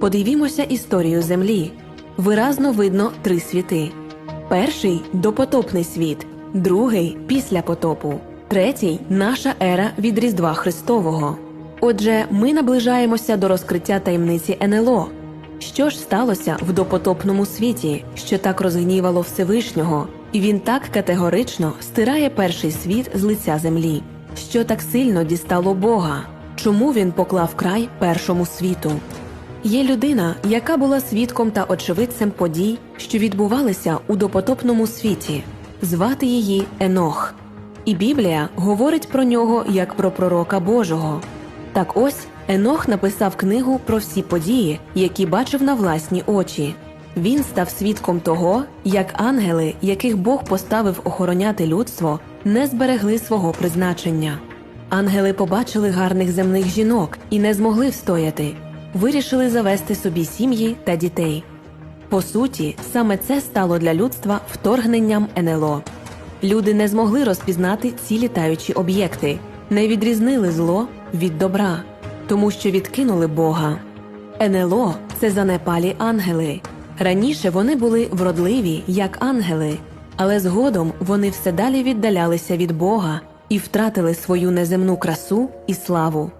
Подивімося історію Землі. Виразно видно три світи: перший допотопний світ, другий після потопу, третій наша ера від Різдва Христового. Отже, ми наближаємося до розкриття таємниці НЛО. Що ж сталося в допотопному світі, що так розгнівало Всевишнього, і він так категорично стирає перший світ з лиця землі, що так сильно дістало Бога? Чому він поклав край першому світу? Є людина, яка була свідком та очевидцем подій, що відбувалися у допотопному світі. Звати її Енох. І Біблія говорить про нього як про пророка Божого. Так ось Енох написав книгу про всі події, які бачив на власні очі. Він став свідком того, як ангели, яких Бог поставив охороняти людство, не зберегли свого призначення. Ангели побачили гарних земних жінок і не змогли встояти, вирішили завести собі сім'ї та дітей. По суті, саме це стало для людства вторгненням НЛО. Люди не змогли розпізнати ці літаючі об'єкти, не відрізнили зло від добра, тому що відкинули Бога. НЛО це занепалі ангели. Раніше вони були вродливі, як ангели, але згодом вони все далі віддалялися від Бога і втратили свою неземну красу і славу.